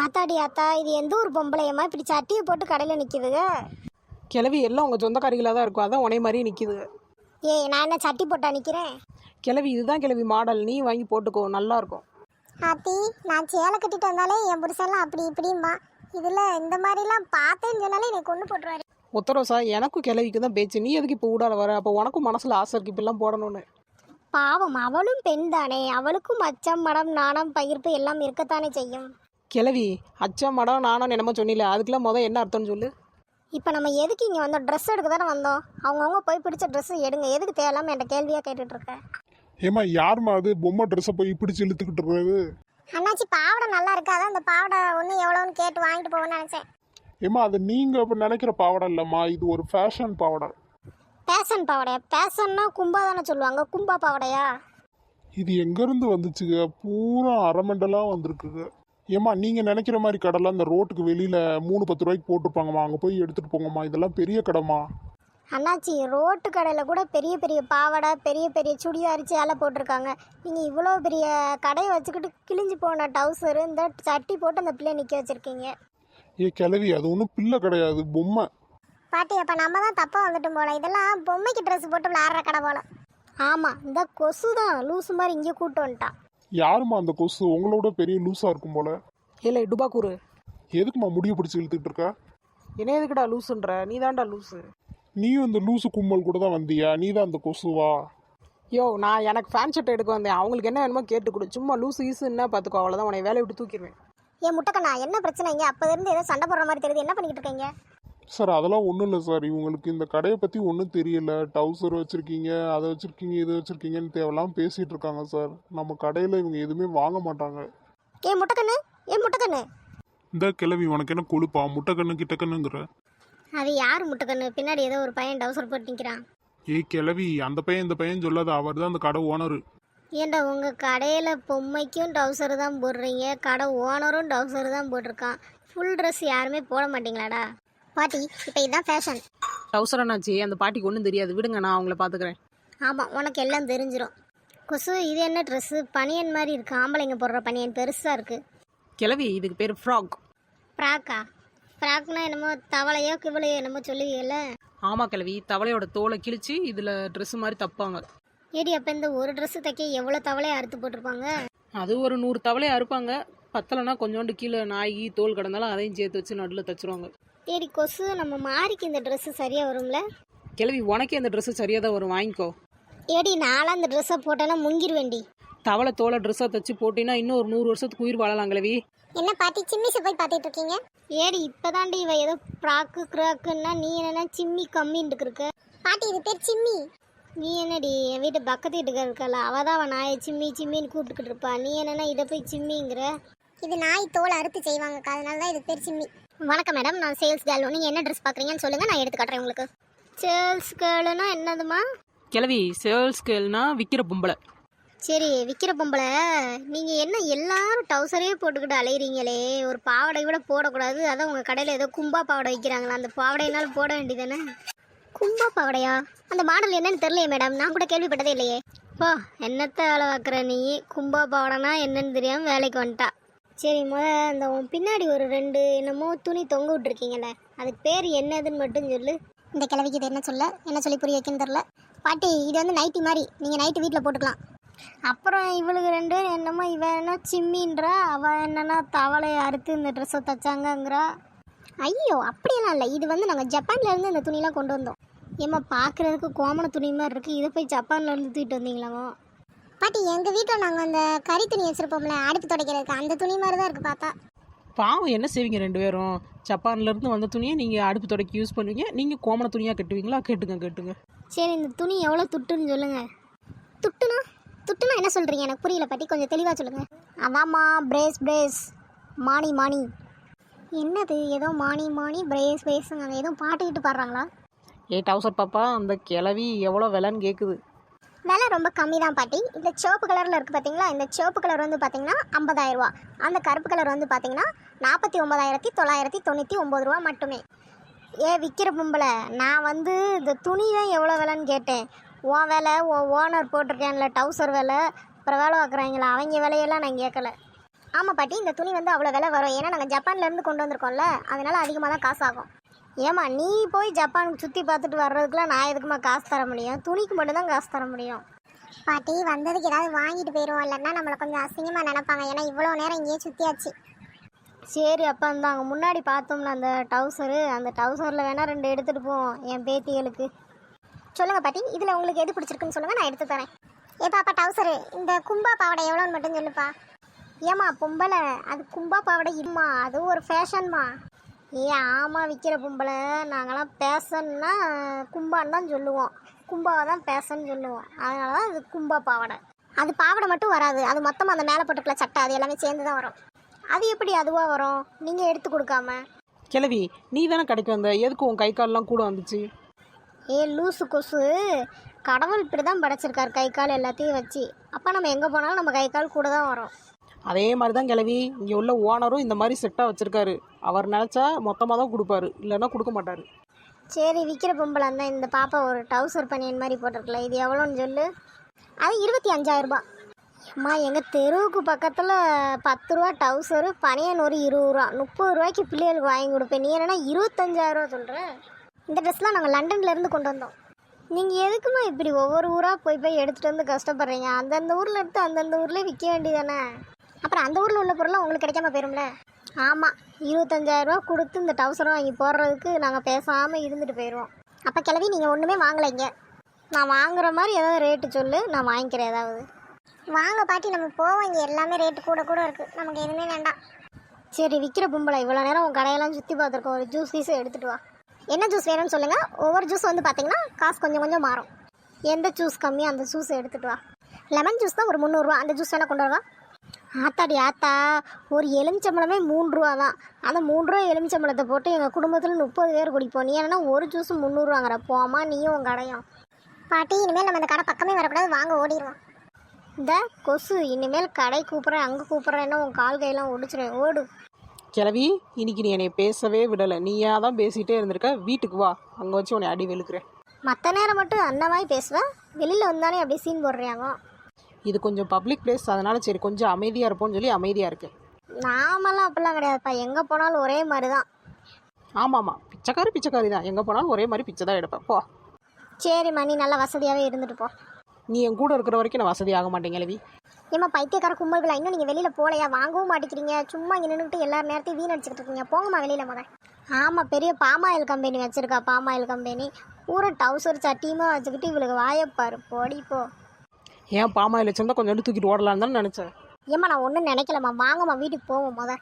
ஆத்தாடி ஆத்தா இது எந்த ஒரு பொம்பளையம்மா? இப்படி சட்டியை போட்டு கடையில் நிற்கிதுங்க கிளவி எல்லாம் உங்கள் சொந்தக்காரிகளாக தான் இருக்கும். அதான் உனைய மாதிரியே நிற்கிது ஏய் நான் என்ன சட்டி போட்டா நிற்கிறேன் கிளவி இதுதான் கிளவி மாடல். நீ வாங்கி போட்டுக்கோ. நல்லா இருக்கும். ஆத்தி நான் சேலை கட்டிட்டு வந்தாலே என் புருஷன்லாம் அப்படி இப்படிம்பா. இதில் இந்த மாதிரிலாம் பார்த்தேன்னு சொன்னாலே என்னை கொண்டு போட்டுருவாரு. உத்தரவசா எனக்கும் கிளவிக்கு தான் பேச்சு. நீ எதுக்கு இப்போ ஊடால வர? அப்போ உனக்கும் மனசில் ஆசை இருக்கு. இப்படிலாம் போடணும்னு. பாவம் அவளும் பெண் தானே. அவளுக்கும் அச்சம் மடம் நாணம் பகிர்ப்பு எல்லாம் இருக்கத்தானே செய்யும். கிளவி அச்சா மடம் நானும் என்னமோ சொன்னில அதுக்கெல்லாம் முதல் என்ன அர்த்தம்னு சொல்லு. இப்போ நம்ம எதுக்கு இங்கே வந்தோம்? ட்ரெஸ் எடுக்க தானே வந்தோம். அவங்கவுங்க போய் பிடிச்ச ட்ரெஸ் எடுங்க. எதுக்கு தேவையில்லாமல் என்கிட்ட கேள்வியாக கேட்டுட்டு இருக்க ஏமா யாரும்மா அது? பொம்மை ட்ரெஸ்ஸை போய் பிடிச்சி இழுத்துக்கிட்டு இருக்கிறது அண்ணாச்சி பாவாடை நல்லா இருக்கு? அதான் அந்த பாவாடை ஒன்று எவ்வளோன்னு கேட்டு வாங்கிட்டு போவேன்னு நினச்சேன். ஏமா அது நீங்கள் இப்போ நினைக்கிற பாவாடை இல்லைம்மா. இது ஒரு ஃபேஷன் பாவாடை. பேஷன் பாவாடையா? பேஷன்னா கும்பா தானே சொல்லுவாங்க. கும்பா பாவாடையா? இது எங்கேருந்து வந்துச்சுங்க? பூரா அரமண்டலாக வந்திருக்குங்க. ஏம்மா நீங்கள் நினைக்கிற மாதிரி கடைலாம் இந்த ரோட்டுக்கு வெளியில் மூணு பத்து ரூபாய்க்கு போட்டிருப்பாங்கம்மா. அங்கே போய் எடுத்துகிட்டு போங்கம்மா. இதெல்லாம் பெரிய கடைம்மா. அண்ணாச்சி ரோட்டு கடையில் கூட பெரிய பெரிய பாவாடை பெரிய பெரிய சுடிதார் சேலை போட்டிருக்காங்க. நீங்கள் இவ்வளோ பெரிய கடையை வச்சுக்கிட்டு கிழிஞ்சு போன டவுசரு இந்த சட்டி போட்டு அந்த பிள்ளைய நிற்க வச்சுருக்கீங்க. ஏ கிளவி அது ஒன்றும் பிள்ளை கிடையாது பொம்மை. பாட்டி அப்போ நம்ம தான் தப்பாக வந்துட்டோம் போல. இதெல்லாம் பொம்மைக்கு ட்ரெஸ் போட்டு விளாட்ற கடை போல. ஆமாம் இந்த கொசு தான் லூசு மாதிரி இங்கே கூட்டு வந்துட்டான். யாரும்மா அந்த கொசு? உங்களோட பெரிய லூஸாக இருக்கும் போல. இல்லை டுபாக்கூரு எதுக்கும்மா முடிய பிடிச்சி இழுத்துக்கிட்டு இருக்க? என்ன எதுக்குடா லூசுன்ற நீ தான்டா லூசு நீயும் இந்த லூசு கும்பல் கூட தான் வந்தியா? நீ தான் அந்த கொசுவா? யோ நான் எனக்கு ஃபேன் ஷர்ட் எடுக்க வந்தேன். அவங்களுக்கு என்ன வேணுமோ கேட்டு கொடு. சும்மா லூசு ஈஸுன்னா பார்த்துக்கோ அவ்வளோதான் உன்னை வேலையை விட்டு தூக்கிடுவேன் ஏன் முட்டைக்கண்ணா என்ன பிரச்சனை இங்கே? அப்போ இருந்து ஏதோ சண்டை போடுற மாதிரி தெரியுது. என்ன பண்ணிக்கிட்டு இருக்கீங்க? சார் அதெல்லாம் ஒன்றும் இல்லை சார். இவங்களுக்கு இந்த கடையை பற்றி ஒன்றும் தெரியல. டவுசர் வச்சுருக்கீங்க அதை வச்சுருக்கீங்க இதை வச்சுருக்கீங்கன்னு தேவையில்லாம் பேசிகிட்டு இருக்காங்க சார். நம்ம கடையில் இவங்க எதுவுமே வாங்க மாட்டாங்க. ஏன் முட்டைக்கண்ணு? ஏன் முட்டைக்கண்ணு? இந்த கிளவி உனக்கு என்ன கொழுப்பா? முட்டைக்கண்ணு கிட்டக்கண்ணுங்கிற. அது யார் முட்டைக்கண்ணு? பின்னாடி ஏதோ ஒரு பையன் டவுசர் போட்டு நிற்கிறான் ஏய் கிளவி அந்த பையன் இந்த பையன் சொல்லாத. அவர் தான் அந்த கடை ஓனரு ஏன்டா உங்கள் கடையில் பொம்மைக்கும் டவுசர் தான் போடுறீங்க கடை ஓனரும் டவுசர் தான் போட்டிருக்கான். ஃபுல் ட்ரெஸ் யாருமே போட மாட்டீங்களாடா? பாட்டி இப்போ இதுதான் ஃபேஷன் டவுசர் என்னாச்சு அந்த பாட்டிக்கு ஒன்றும் தெரியாது. விடுங்க நான் அவங்கள பார்த்துக்கிறேன் ஆமாம் உனக்கு எல்லாம் தெரிஞ்சிடும் கொசு இது என்ன ட்ரெஸ்ஸு பனியன் மாதிரி இருக்கு. ஆம்பளைங்க போடுற பனியன் பெருசாக இருக்குது கிளவி இதுக்கு பேர் ஃப்ராக் ஃப்ராக்கா ஃப்ராக்னா என்னமோ தவளையோ கிவளையோ என்னமோ சொல்லுவீங்கல்ல? ஆமாம் கிளவி தவளையோட தோலை கிழிச்சு இதில் ட்ரெஸ் மாதிரி தப்பாங்க. ஏடி அப்போ இந்த ஒரு ட்ரெஸ்ஸு தைக்க எவ்வளோ தவளையை அறுத்து போட்டிருப்பாங்க? அது ஒரு நூறு தவளையை அறுப்பாங்க. பத்தலைன்னா கொஞ்சோண்டு கீழே நாய் தோல் கிடந்தாலும் அதையும் சேர்த்து வச்சு நடுவில் தச்சுருவாங்க. ஏடி கொசு நம்ம மாறிக்கு இந்த ட்ரெஸ்ஸு சரியாக வரும்ல? கிளவி உனக்கே அந்த ட்ரெஸ்ஸு சரியாக தான் வரும் வாங்கிக்கோ. ஏடி நானும் அந்த ட்ரெஸ்ஸை போட்டேன்னா முங்கிருவேண்டி. தவளை தோலை ட்ரெஸ்ஸாக தச்சு போட்டினா இன்னும் ஒரு நூறு வருஷத்துக்கு உயிர் வாழலாம் கிளவி என்ன பாட்டி சிம்மிஸை போய் பார்த்துட்டு இருக்கீங்க? ஏடி இப்போதாண்டி இவ ஏதோ ப்ராக்கு கிராக்குன்னா நீ என்னன்னா சிம்மி கம்மின்னு இருக்க. பாட்டி இது பேர் சிம்மி. நீ என்னடி என் வீட்டு பக்கத்து வீட்டுக்கு இருக்கல அவ தான் அவன் நாயை சிம்மி சிம்மின்னு கூப்பிட்டுக்கிட்டு இருப்பா. நீ என்னன்னா இதை போய் சிம்மிங்கிற? இது நாய் தோல் அறுத்து செய்வாங்க அதனால தான் இது பேர் சிம்மி. வணக்கம் மேடம் நான் சேல்ஸ் கேர்ள் நீங்கள் என்ன ட்ரெஸ் பார்க்குறீங்கன்னு சொல்லுங்கள் நான் எடுத்து காட்டுறேன் உங்களுக்கு. சேல்ஸ் கேர்ளுனா என்னதுமா? கிளவி சேல்ஸ் கேள்னா விற்கிற பொம்பளை. சரி விற்கிற பொம்பளை. நீங்கள் என்ன எல்லாரும் டவுசரே போட்டுக்கிட்டு அலையிறீங்களே. ஒரு பாவாடை கூட போடக்கூடாது. அதான் உங்கள் கடையில் ஏதோ கும்பா பாவாடை வைக்கிறாங்களா. அந்த பாவாடையினாலும் போட வேண்டியதானே கும்பா பாவாடையா? அந்த மாடல் என்னன்னு தெரியலையே மேடம் நான் கூட கேள்விப்பட்டதே இல்லையே. போ என்னத்த வேலை பார்க்குற நீ? கும்பா பாவாடைனா என்னன்னு தெரியாமல் வேலைக்கு வந்துட்டா. சரி முத அந்த உன் பின்னாடி ஒரு ரெண்டு என்னமோ துணி தொங்க விட்டுருக்கீங்கல்ல அதுக்கு பேர் என்னதுன்னு மட்டும் சொல்லு. இந்த கிழவிக்கு இது என்ன சொல்ல? என்ன சொல்லி புரிய வைக்கன்னு தெரில பாட்டி இது வந்து நைட்டி மாதிரி. நீங்கள் நைட்டு வீட்டில் போட்டுக்கலாம். அப்புறம் இவளுக்கு ரெண்டு என்னமோ இவ என்ன சிம்மின்றா அவ என்னன்னா தவளையை அறுத்து இந்த ட்ரெஸ்ஸை தச்சாங்கங்கிறா. ஐயோ அப்படியெல்லாம் இல்லை. இது வந்து நாங்கள் ஜப்பான்ல இருந்து இந்த துணிலாம் கொண்டு வந்தோம். ஏம்மா பார்க்குறதுக்கு கோமண துணி மாதிரி இருக்கு. இதை போய் ஜப்பான்ல இருந்து தூக்கிட்டு வந்தீங்களாமோ பாட்டி எங்கள் வீட்டில் நாங்கள் அந்த கறி துணி வச்சுருப்போம்ல அடுப்பு துடைக்கிறதுக்கு அந்த துணி மாதிரி தான் இருக்குது பார்த்தா பாவம் என்ன செய்வீங்க ரெண்டு பேரும்? ஜப்பான்ல இருந்து வந்த துணியை நீங்கள் அடுப்பு துடைக்க யூஸ் பண்ணுவீங்க நீங்கள் கோமண துணியாக கட்டுவீங்களா? கேட்டுங்க கேட்டுங்க. சரி இந்த துணி எவ்வளோ துட்டுன்னு சொல்லுங்க. துட்டுனா? துட்டுனா என்ன சொல்கிறீங்க எனக்கு புரியல பாட்டி கொஞ்சம் தெளிவாக சொல்லுங்க. அவாமா பிரேஸ் பிரேஸ் மானி மானி என்னது ஏதோ மானி மானி பிரேஸ் பிரேஸுங்க எதுவும் பாட்டுக்கிட்டு பாடுறாங்களா? ஏ டவுசர் பாப்பா அந்த கிளவி எவ்வளோ விலைன்னு கேட்குது விலை ரொம்ப கம்மி தான் பாட்டி. இந்த சிவப்பு கலரில் இருக்குது பார்த்தீங்களா இந்த சிவப்பு கலர் வந்து பார்த்தீங்கன்னா ஐம்பதாயிரரூவா அந்த கருப்பு கலர் வந்து பார்த்தீங்கன்னா நாற்பத்தி ஒம்பதாயிரத்தி தொள்ளாயிரத்தி தொண்ணூற்றி ஒம்பது ரூபா மட்டுமே. ஏ விற்கிற பொம்பளை நான் வந்து இந்த துணி தான் எவ்வளோ விலைன்னு கேட்டேன். உன் விலை உன் ஓனர் போட்டிருக்கேன்ல டவுசர் விலை. அப்புறம் வேலை பார்க்குறாங்களா? அவங்க விலையெல்லாம் நான் கேட்கல. ஆமாம் பாட்டி இந்த துணி வந்து அவ்வளோ விலை வரும். ஏன்னா நாங்கள் ஜப்பான்லேருந்து கொண்டு வந்திருக்கோம்ல அதனால் அதிகமாக தான் காசு ஆகும் ஏமா நீ போய் ஜப்பானுக்கு சுற்றி பார்த்துட்டு வர்றதுக்குலாம் நான் எதுக்குமா காசு தர முடியும்? துணிக்கு மட்டும்தான் காசு தர முடியும். பாட்டி வந்ததுக்கு ஏதாவது வாங்கிட்டு போயிடுவோம் இல்லைன்னா நம்மளை கொஞ்சம் அசிங்கமாக நினைப்பாங்க. ஏன்னா இவ்வளோ நேரம் இங்கேயே சுற்றியாச்சு சரி அப்போ அந்த அங்கே முன்னாடி பார்த்தோம்ல அந்த டவுசரு அந்த டவுசரில் வேணால் ரெண்டு எடுத்துகிட்டு போவோம் என் பேத்திகளுக்கு. சொல்லுங்கள் பாட்டி இதில் உங்களுக்கு எது பிடிச்சிருக்குன்னு சொல்லுங்கள் நான் எடுத்து தரேன். ஏ பாப்பா டவுசரு இந்த கும்பா பாவாடை எவ்வளோன்னு மட்டும் சொல்லுப்பா. ஏம்மா பொம்பளை. அது கும்பா பாவாடை இருமா அது ஒரு ஃபேஷன்மா ஏ ஆமாம் விற்கிற பொம்பளை. நாங்களாம் பேஷன்னா கும்பான்னு தான் சொல்லுவோம். கும்பாவை தான் பேஷன் சொல்லுவோம். அதனால தான் அது கும்பா பாவாடை. அது பாவாடை மட்டும் வராது. அது மொத்தமாக அந்த மேலே போட்டுக்கல சட்டை அது எல்லாமே சேர்ந்து தான் வரும். அது எப்படி அதுவாக வரும்? நீங்கள் எடுத்து கொடுக்காம. கிழவி நீ தானே கடைக்கு வந்த? எதுக்கு உன் கை கால்லாம் கூட வந்துச்சு? ஏ லூசு கொசு. கடவுள் இப்படி தான் படைச்சிருக்காரு. கை கால் எல்லாத்தையும் வச்சு. அப்போ நம்ம எங்கே போனாலும் நம்ம கை கால் கூட தான் வரும். அதே மாதிரி தான் கிழவி இங்கே உள்ள ஓனரும் இந்த மாதிரி செட்டாக வச்சுருக்காரு. அவர் நினச்சா மொத்தமாக தான் கொடுப்பாரு. இல்லைன்னா கொடுக்க மாட்டார். சரி விற்கிற பொம்பளை தான் இந்த பாப்பா ஒரு டவுசர் பனியன் மாதிரி போட்டிருக்கல இது எவ்வளோன்னு சொல்லு. அது இருபத்தி அஞ்சாயிரரூபா அம்மா எங்கள் தெருவுக்கு பக்கத்தில் பத்து ரூபா டவுசரு பனியன் ஒரு இருபது ரூபா. முப்பது ரூபாய்க்கு பிள்ளைகளுக்கு வாங்கி கொடுப்பேன். நீ என்னென்னா இருபத்தஞ்சாயிரரூவா சொல்கிறேன் சொல்கிற இந்த ட்ரெஸ்லாம் நாங்கள் லண்டன்லேருந்து கொண்டு வந்தோம். நீங்கள் எதுக்குமா இப்படி ஒவ்வொரு ஊராக போய் போய் எடுத்துகிட்டு வந்து கஷ்டப்படுறீங்க? அந்தந்த ஊரில் எடுத்து அந்தந்த ஊர்லேயே விற்க வேண்டியதானே அப்புறம் அந்த ஊரில் உள்ள பொருளும் உங்களுக்கு கிடைக்காம போயிரும்ல? ஆமாம் இருபத்தஞ்சாயிரரூவா கொடுத்து இந்த டவுசரை வாங்கி போடுறதுக்கு நாங்கள் பேசாமல் இருந்துட்டு போயிடுவோம் அப்போ கிளவி நீங்கள் ஒன்றுமே வாங்கலைங்க. நான் வாங்குற மாதிரி ஏதாவது ரேட்டு சொல்லு நான் வாங்கிக்கிறேன் ஏதாவது. வாங்க பாட்டி நம்ம போவோம். இங்கே எல்லாமே ரேட்டு கூட கூட இருக்குது நமக்கு எதுவுமே வேண்டாம். சரி விற்கிற பொம்பளை இவ்வளோ நேரம் உங்கள் கடையெல்லாம் சுற்றி பார்த்துருக்கோம். ஒரு ஜூஸ் கீஸை எடுத்துகிட்டு வா. என்ன ஜூஸ் வேணும்னு சொல்லுங்கள் ஒவ்வொரு ஜூஸ் வந்து பார்த்தீங்கன்னா காசு கொஞ்சம் கொஞ்சம் மாறும். எந்த ஜூஸ் கம்மியாக அந்த ஜூஸை எடுத்துகிட்டு வா. லெமன் ஜூஸ் தான் ஒரு முந்நூறுரூவா அந்த ஜூஸ் வேணால் கொண்டு வரவா? ஆத்தாடி ஆத்தா ஒரு எலுமிச்சம்பழமே மூணு ரூபா தான் அந்த மூணு ரூபா எலுமிச்சம்பழத்தை போட்டு எங்கள் குடும்பத்தில் முப்பது பேர் குடிப்போம். நீ என்னன்னா ஒரு ஜூஸ் முந்நூறுவாங்கிற போமா நீயும் உன் கடையும். பாட்டி இனிமேல் நம்ம இந்த கடை பக்கமே வரக்கூடாது. வாங்க ஓடிடுவோம். இந்த கொசு இனிமேல் கடை கூப்பிட்றேன் அங்கே கூப்பிட்றேன்னா உன் கால் கையெல்லாம் ஒடிச்சிருவேன் ஓடு. கிழவி இன்னைக்கு நீ என்னை பேசவே விடலை. நீயா தான் பேசிகிட்டே இருந்திருக்க. வீட்டுக்கு வா. அங்கே வச்சு உன்னை அடி வெளுக்கிறேன். மற்ற நேரம் மட்டும் அண்ணமாய் பேசுவேன் வெளியில் வந்தானே அப்படியே சீன் போடுறியாங்க. இது கொஞ்சம் பப்ளிக் பிளேஸ் அதனால சரி கொஞ்சம் அமைதியாக இருப்போம்னு சொல்லி அமைதியாக இருக்கேன் நாமெல்லாம் அப்படிலாம் கிடையாதுப்பா. எங்கே போனாலும் ஒரே மாதிரி தான் ஆமாம் ஆமாம் பிச்சைக்காரி பிச்சைக்காரி தான் எங்கே போனாலும் ஒரே மாதிரி பிச்சை தான் எடுப்பேன். போ. சரிம்மா நீ நல்லா வசதியாகவே இருந்துட்டு போ. நீ என் கூட இருக்கிற வரைக்கும் நான் வசதி ஆக மாட்டேன் கிழவி. ஏம்மா பைத்தியக்கார கும்பல்களா இன்னும் நீங்கள் வெளியில் போகலையா வாங்கவும் மாட்டேங்கிறீங்க. சும்மா இங்கே நின்றுட்டு எல்லா நேரத்தையும் வீணடிச்சுக்கிட்டு இருக்கீங்க. போங்கம்மா வெளியில் முத ஆமாம் பெரிய பாமாயில் கம்பெனி வச்சுருக்கா பாமாயில் கம்பெனி. ஊரை டவுசர் சட்டியுமா வச்சுக்கிட்டு இவளுக்கு வாயப்பாரு போடி போ. ஏன் பாமாயில் வச்சிருந்தா கொஞ்சம் தூக்கிட்டு ஓடலான்னு தான் நினச்சேன். ஏம்மா நான் ஒன்றும் நினைக்கலம்மா. வாங்கம்மா வீட்டுக்கு போவோம் முத.